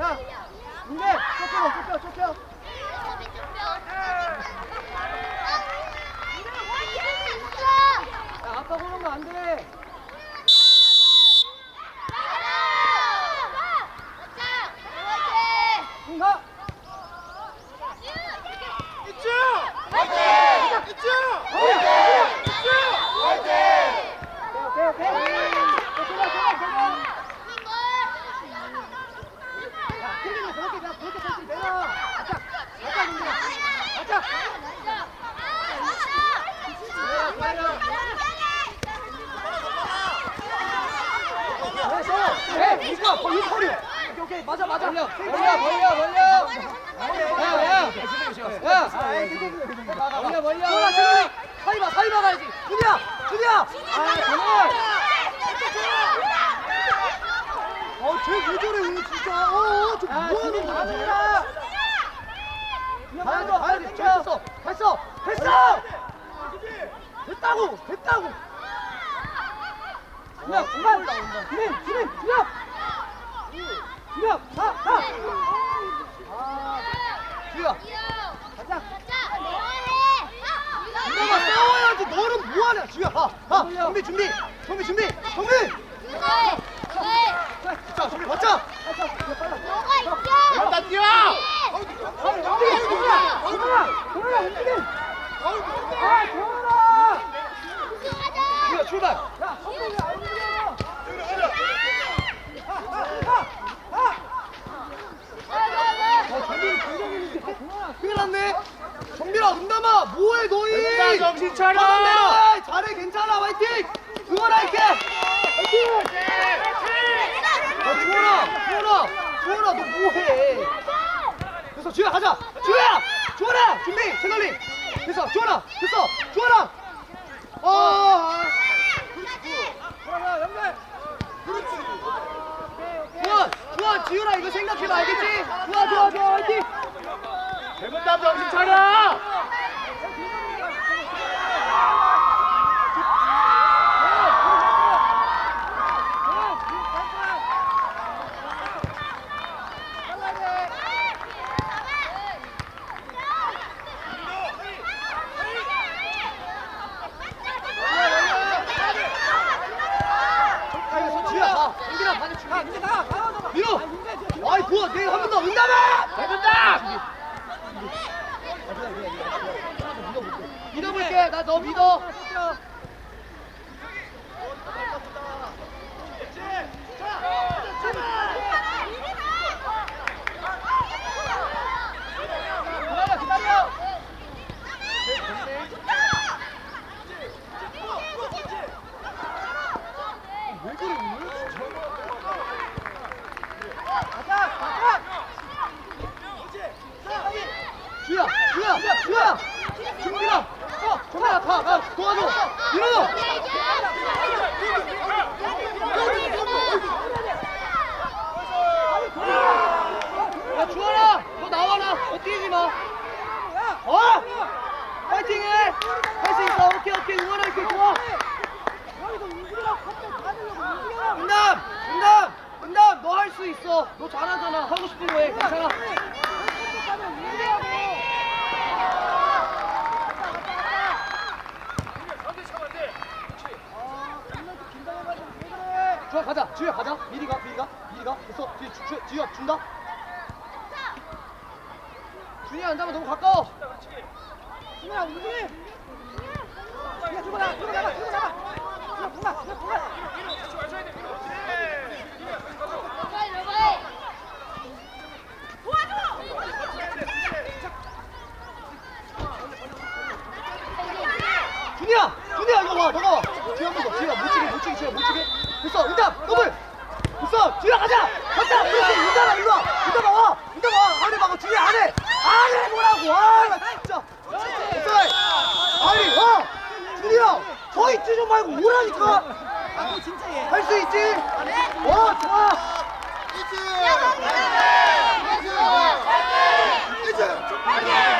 야, 민대, 쫓겨, 쫓겨, 쫓겨. 야, 아빠 보는 거 안 돼. 응, 가. 오케이, 오케이, 오케이. 쫓겨가, 쫓겨가, 쫓겨가. 야, 튕기면 저렇게 그냥 그렇게 쫓지 내려. 가자, 가자, 민대야. 가자. 됐어. 네, 이거 거의 허리. 오케이, 오케이, 맞아, 맞아. 벌려, 벌려, 벌려, 벌려. 야, 야, 야. 벌려, 벌려. 소라, 지금 사이 봐, 사이 봐가야지. 준이야, 준이야. 아, 정말. 어, 쟤왜 저래 오늘 진짜. 어, 저 뭐하는 거야? 가야죠, 가야지. 됐어, 됐어, 됐어. 됐다고, 됐다고. 그냥 그만. 주민, 주민, 주민. 주민, 가, 가. 아, 주야. 가자. 누나가 싸워야지. 너는 뭐하냐, 주야. 가, 가. 준비, 준비, 준비, 준비, 준비. 자, 준비, 받자. 나 뛰어. 움직여, 움직여. 동현아, 동현아, 움직여. 아, 동현아. 주야, 출발. 야, 성공이 안 움직여. 가, 가, 가, 가. 어, 정빈이 굉장했는데. 큰일 났네. 정빈아, 응담아, 뭐해, 너희? 응답, 정신 차려. 잘해, 괜찮아, 화이팅! 응원할게! 화이팅! 아, 주원아, 주원아, 주원아, 너 뭐해? 됐어, 주야, 가자! 주야! 주원아! 준비! 채널링! 됐어, 주원아! 됐어! 주원아! 어, 어, 연결! 주원! 주원, 지훈아, 이거 생각해봐, 알겠지? 좋아, 좋아, 좋아, 화이팅! 대문답 정신 차려! 아! 밀어! 아이, 뭐야, 내가 한번더 응답해! 대문답! 믿어볼게. 나 너 믿어. 도와줘! 일어나! 야, 주원아! 너 나와라! 너 뛰지 마! 어! 파이팅 해! 할 수 있어! 오케이, 오케이! 응원할게! 좋아! 응답! 응답! 응답! 너 할 수 있어! 너 잘하잖아! 하고 싶은 거 해! 괜찮아! 좋아 가자. 지우야 가자. 미리 가. 미리 가. 미리 가. 됐어. 뒤 주, 주, 지우야 준다. 준이야 안 잡아 너무 가까워. 준이야 움직이. 야 주고 나 주고 잡아 주고 잡아. 주고 분가 주고. 준이야! 준이야 이거 와 너가 와 뒤에 한번 더 뒤에 못 치게 못 치게 지금 못 치게 됐어 응답 더블 됐어 준이야 가자 갔다 그렇지 응답아 일로 와 응답아 와 응답아 와 안에 막아 준이 안에 안에 뭐라고 아나 진짜 됐어 아니 와 준이야 서 있지 좀 말고 오라니까 아니 진짜 할수 있지 어 좋아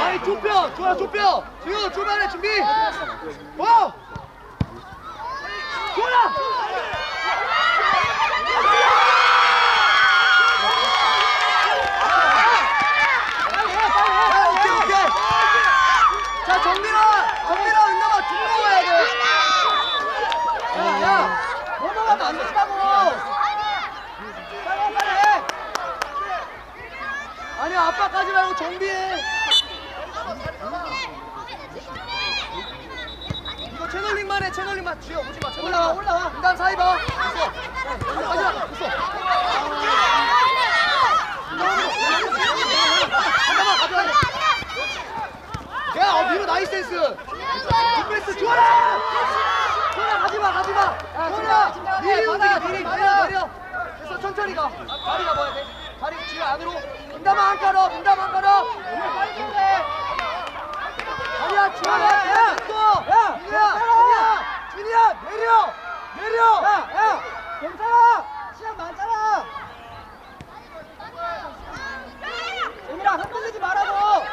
아니 좁혀 좋아 좁혀 지금 초반에 준비 와 좋아 아, 오케이 오케이 자 정민아 정민아 은나가 중 넘어야 돼야야 넘어가면 안 된다고 빨리 빨리 해 아니야 아빠까지 말고 정비해 이거 채널링만 해 채널링만 주여 오지마 올라와 올라와 그다음 사이 봐 있어 가지 마 있어 잠깐만 가져와 야 어, 미로 나이스 센스 굿패스 좋아라 좋아라 가지마 가지마 좋아라 미리 움직여 미리 내려 내려 됐어 천천히 가 다리 가봐야 돼 다리 지금 안으로 깔어 분담 안 빨리 해 아니야 준이야 야 준이야 준이야 내려 내려. 야야. 괜찮아. 시간 많잖아. 재민아 흔들리지 말라고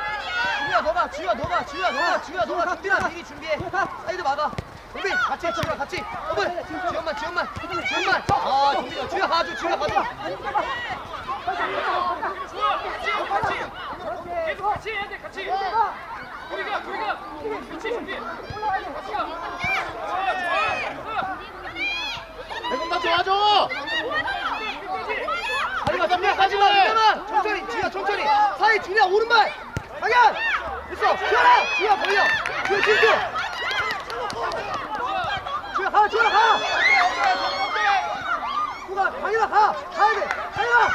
준이야 너가 주야 너가 주야 너가. 주야 너가 준비나 미리 준비해. 사이드 막아. 정빈 같이 해 주야 같이. 어머 지연만 지연만. 지연만. 아. 정빈아 주야 가줘 주야 가줘 계속 같이 해야 돼 같이. 우리가 우리가 같이 준비 같이 가. 좋아 좋아 백은다 도와줘. 가지마 준비야 가지마 준비만 천천히 주야 천천히. 사이 준이야 오른발. 강현 됐어. 주야라 주야 벌려. 주야 진주 주야. 가 주야 가. 누가 강현아 가. 가야 돼. 강현아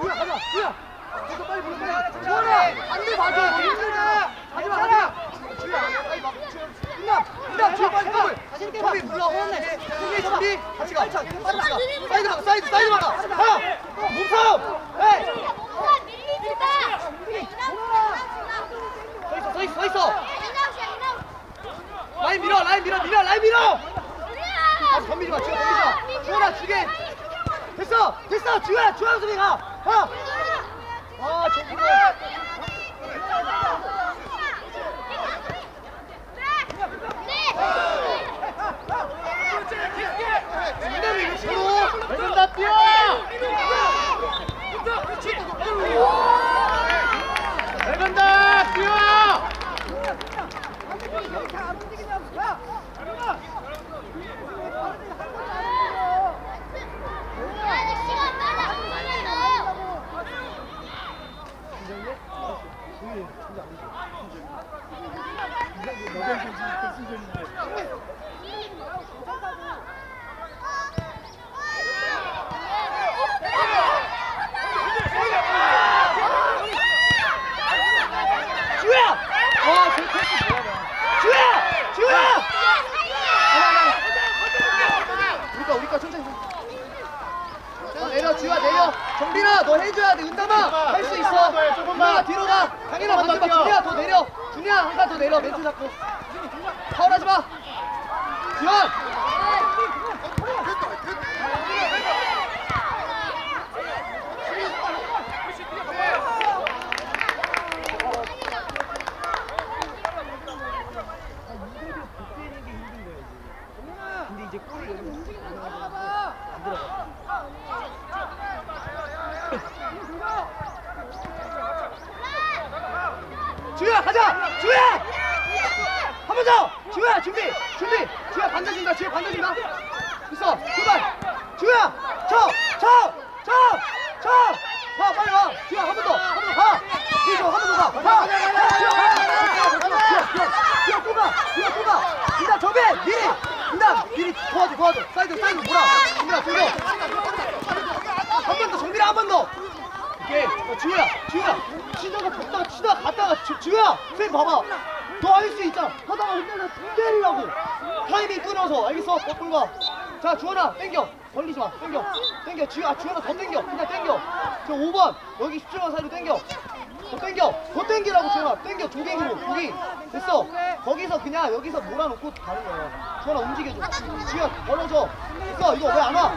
주야 가자 주야 계속 빨리 불러 빨리 주원아 안돼 봐줘 아 수비 가 가 아 서로 백은다 뛰어. 그렇지 이제 골을 여기 안 들어가. 주야 가자 주야 한 번 더 주야 준비 준비 주야 반대 준다 주야 반대 준다 있어 출발 주야 쳐 쳐 쳐쳐쳐 빨리 와 주야 한 번 더 한 번 더 가 주야 한번 더가 주야 또가 주야 또가 인다 정배 미리 인다 미리 도와줘 도와줘. 사이드 사이드 몰아. 인다 들고 한번더 정비라 한 번더. 오케이 어, 주야 주야. 치다가 줬다가 치다가 갔다가 주, 주야 쌤 봐봐. 너할수 있잖아. 하다가 흔들려 때리라고. 타이밍 끊어서. 알겠어? 거꾸로 가자 주원아 땡겨. 벌리지 마. 땡겨. 땡겨. 주야 주원아 더 땡겨. 그냥 땡겨. 저 5번. 여기 10초만 사이로 땡겨 더 땡겨. 더 땡기라고 주원아. 땡겨. 조깅으로 조깅 됐어. 거기서 그냥 여기서 몰아놓고 가는 거야. 주원아 움직여줘. 주야 벌어져 됐어. 이거 왜 안 와?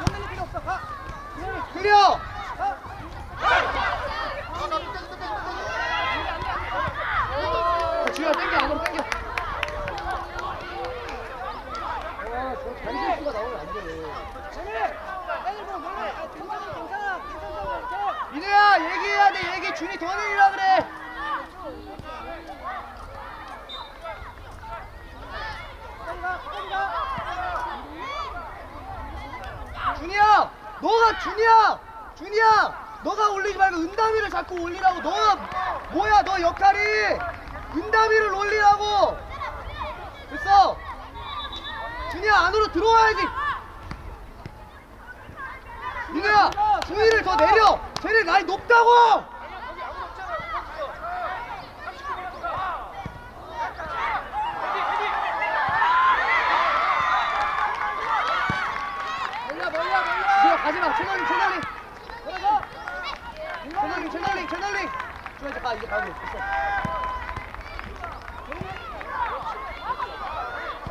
자, 주야 땡겨. 안으로 땡겨. 아저 잔실수가 나오면 안돼 민우야 얘기해야 돼. 얘기 준이 더 내리라 그래. 준이야 너가 준이야. 준이야 너가 올리지 말고 은담이를 자꾸 올리라고. 너가 뭐야 너 역할이? 은담이를 올리라고. 됐어? 준이야 안으로 들어와야지. 민우야 준이를 더 내려 쟤네 라인 높다고 가지마 채널링 채널링 채널링 채널링 채널링 준이야 이제 가 이제 가면 돼 됐어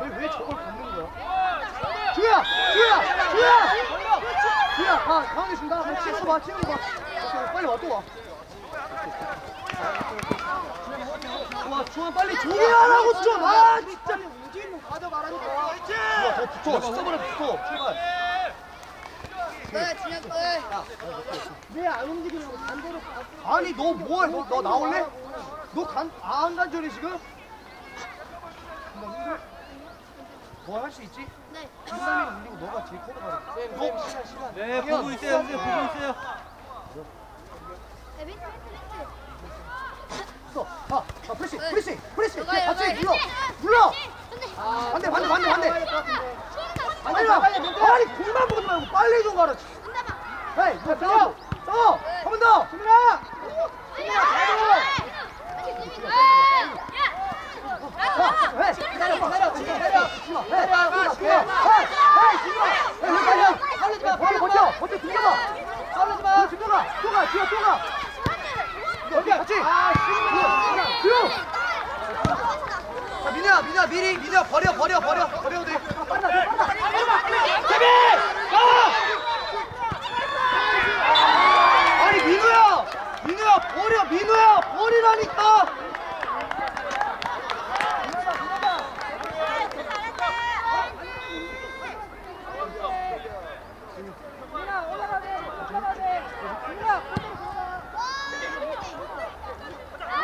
왜, 왜 저걸 걷는 거야? 주야! 주야! 주야! 주야! 아, 가운데 준다. 너 치고 봐, 치고 봐. 오케이, 빨리 와, 또 와. 좋아, 좋아, 빨리 조개하라고 좀! 아, 진짜! 가져 말하니까. 주야, 더 붙어. 스톱을 붙어. 출발. 왜안 움직이냐고 반대로 아니 너 뭐해 너, 너 나올래? 너간안 간절해 지금? 뭐 할 수 있지? 네. 김남이 울리고 너가 뒤에 커버 가라 너 시간 시간 네, 보고 있어요, 선생님, 보고 있어요. 네, 아, 아 네. 프레싱 프레싱 들어가요, 같이 들어가요. 눌러 눌러 근데, 반대 반대 반대 반대. 빨리 와 아니 공만 보지 말고 빨리 좀 가라. 헤이 너 싸워 싸워 한번 더 수민아 수민아 자, 헤이 민우야 민우야! 민우야 버려 버려 버려 민우야 버려 민우야! 버리라니까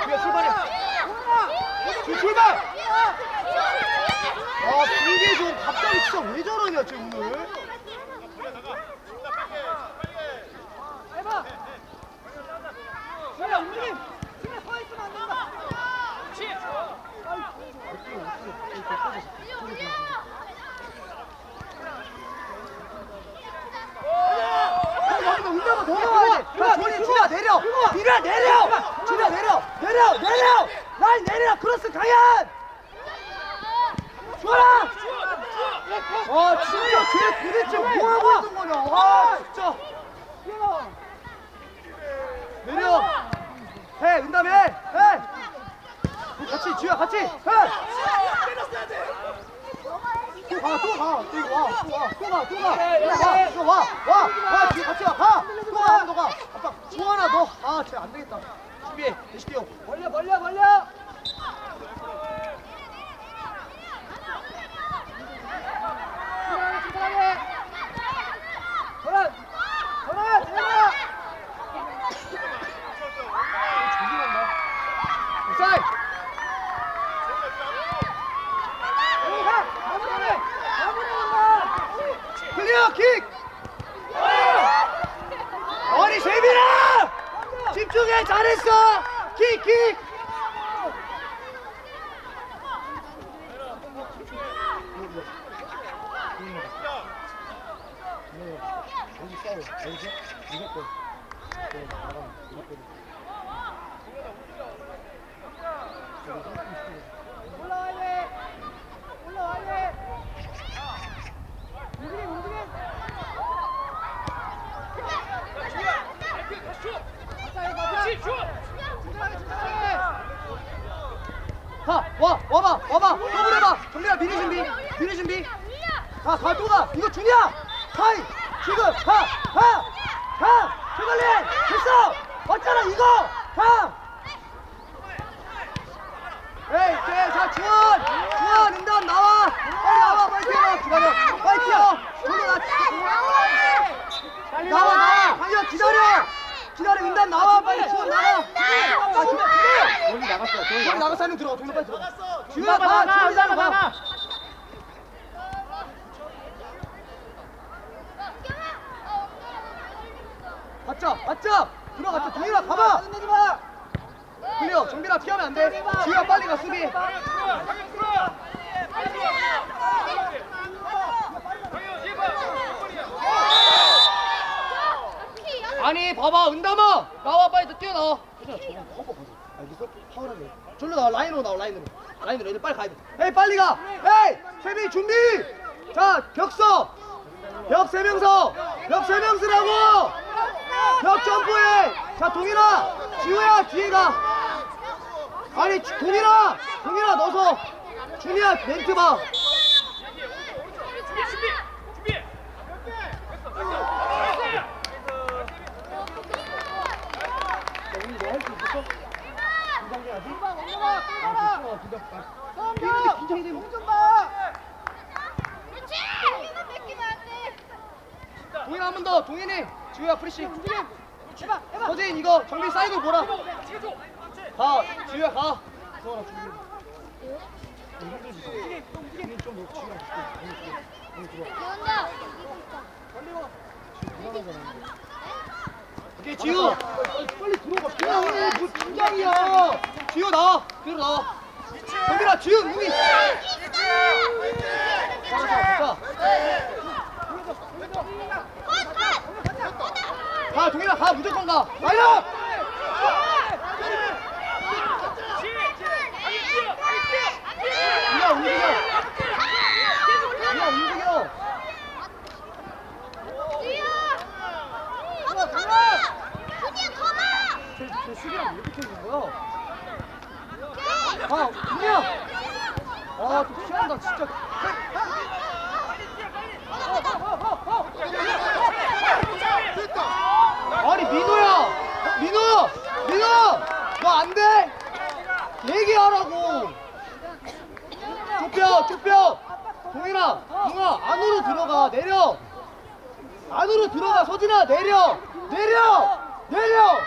민우야 출발해 줄 출발 아 분위기 좀 갑자기 진짜 왜 저러냐 쟤 오늘 운동아 더 나와야지 야 조니 준아 내려 준아 내려 준아 내려 내려 라인 내려 크로스 강현 좋아라. 아 진짜 쟤 도대체 뭐 하고 있는 거냐 아 진짜. 내려. 해 은담해. 해. 같이 지우야 같이. 해. 또 가, 또 가, 또 이거 와, 또 와, 또 가, 또 가, 와, 또 와, 와, 와, 지금 같이 와, 가, 또 가, 너 가, 아빠, 주원아, 너, 아, 쟤안 되겠다, 준비해, 레시피요, 벌려, 벌려, 벌려. 클리어 킥! 어니 세빈아! 집중해 잘했어! 킥 킥! 와! 와봐! 와봐! 더블 해봐! 정리야 미리 준비! 미리 준비! 가! 가! 또 가! 이거 준이야! 가이! 지금! 가! 가! 가! 최걸리! 됐어! 왔잖아 이거! 가! 에이! 네, 자 주원! 주원! 인담 나와! 빨리 나와! 빨리 뛰어! 기다려! 빨리 뛰어! 저기 나 나와 나와! 강현 기다려! 기다려 인담 나와! 빨리 주원 나와! 아 준비! 준비! 여기 나갔어 저기 나가서 한명 들어가. 동료 빨리 들어가. 나가, 봐. 나가. 맞자. 맞자. 들어갔자. 동일아 가봐. 클리어. 정빈아 피하면 안 돼. 주야 빨리 가 수비. 강현 들어와. 강현 들어와. 빨리 들어와. 강현 얘 봐. 몇 번이야? 아니 봐봐 은담아. 나와 빨리 뛰어 나와. 알겠어? 파울하게 절로 나와 라인으로 나와 라인으로. 라인으로 애들 빨리 가야 돼. 에이 빨리 가. 에이 세빈 준비. 자 벽서. 벽세 명서. 벽세명 쓰라고. 벽 점프해. 자 동일아. 지우야 뒤에 가. 아니 주- 동일아. 동일아 넣어서. 준이야 멘트 봐. 준비 준비. 준비. 됐어. 됐어. 오늘 너할 수 있었어? 긴장돼야지 긴장이 되면 좀 봐. 동인 한 번 더. 동인이. 지우야 프리시. 해봐. 해봐. 서재인 이거 정비 사이드 보라. 찍어줘. 가. 지우야 가. 서원아 준비. 힘들지 힘이 좀 놓치고 너무 좋아 불안하잖아 오케이 지우. 빨리 들어가. 그냥 오늘 뭐 긴장이야. 지우 나와. 뒤로 나와. 정빈아 지우 이미. 자, 자, 자. 가 동인아 가 무조건 가. 우리야 움직여. 우리야 움직여. 쟤, 쟤 수비랑 왜 이렇게 해준 거야? 아, 우리야. 아, 또 피한다 진짜. 아니 민호야, 민호, 민호, 너 안 돼? 얘기하라고. 좁혀. 동인아, 동아 안으로 들어가 내려. 안으로 들어가 서진아 내려, 내려, 내려.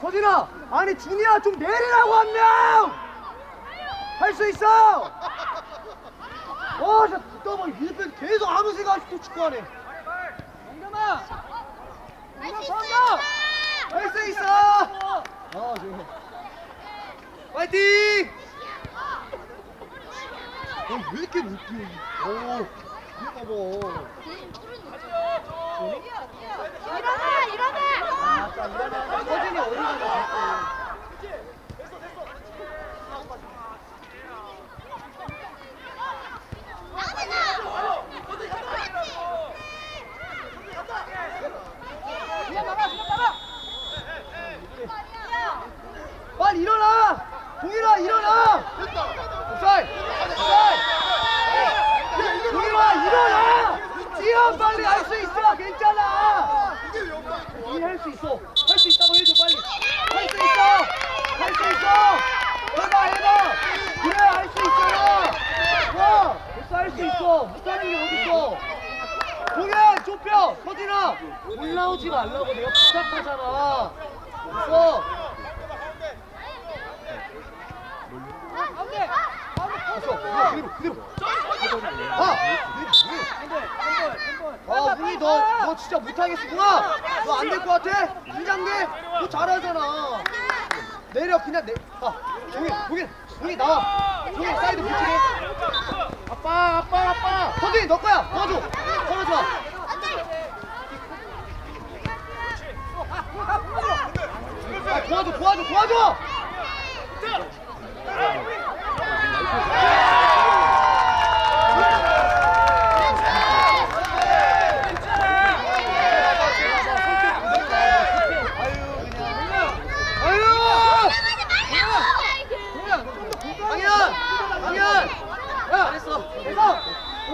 서진아, 아니 준이야 좀 내리라고 한 명. 할 수 있어. 와, 진짜 더블 밀백 계속 아무 생각 없이 또 축구하네. 영겸아, 할 수 있어. 아, 좋아. 파이팅! 어, 왜 이렇게 못 뛰어 오 이거 봐 서진이 어디 가냐? 빨리 일어나! 동일아 일어나! 옵사이! 옵사이! 동일아 일어나! 뛰어 빨리 할 수 있어 괜찮아! 우리 할 수 있어 할 수 있다고 해줘 빨리 할 수 있어 할 수 있어 해봐 해봐 그래 할 수 있잖아 와 벌써 할 수 있어 못하는 게 어딨어 동현 좁혀 서진아 올라오지 말라고 내가 부탁하잖아 됐어 그대로 그대로 아 아, 문이 너, 너 진짜 못하겠구나. 너 안 될 것 같아? 긴장돼? 너 잘하잖아. 내려, 그냥 내. 아, 종일, 종일, 종일 나와. 종일 사이드 붙이게. 아빠 아빠 아빠 서진이 너 거야. 도와줘. 도와줘. 아, 도와줘, 도와줘, 도와줘. 아유! 강현! 강현! 야! 잘했어. 됐어.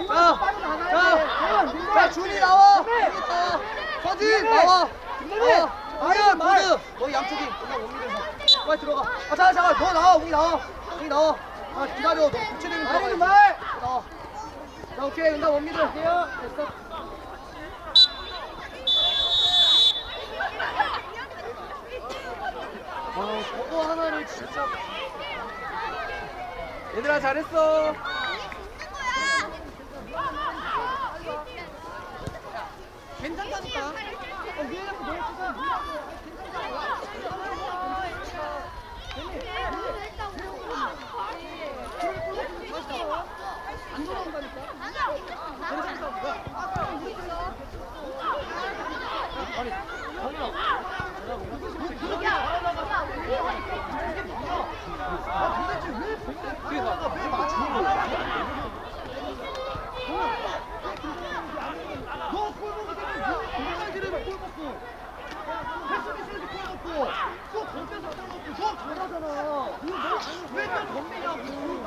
자, 자, 자, 준이 나와. 준이 나와. 서진 나와. 나와. 강현, 모두. 너 양쪽이. 그냥 원미에서 빨리 들어가. 아, 잠깐, 잠깐. 너 나와. 우리 나와. 우리 나와. 아, 기다려. 너 교체되면 들어가. 말. 나와. 자, 오케이. 응답 원미들. 됐어. 아, 저거 하나를 진짜. 얘들아, 잘했어. 됩니다.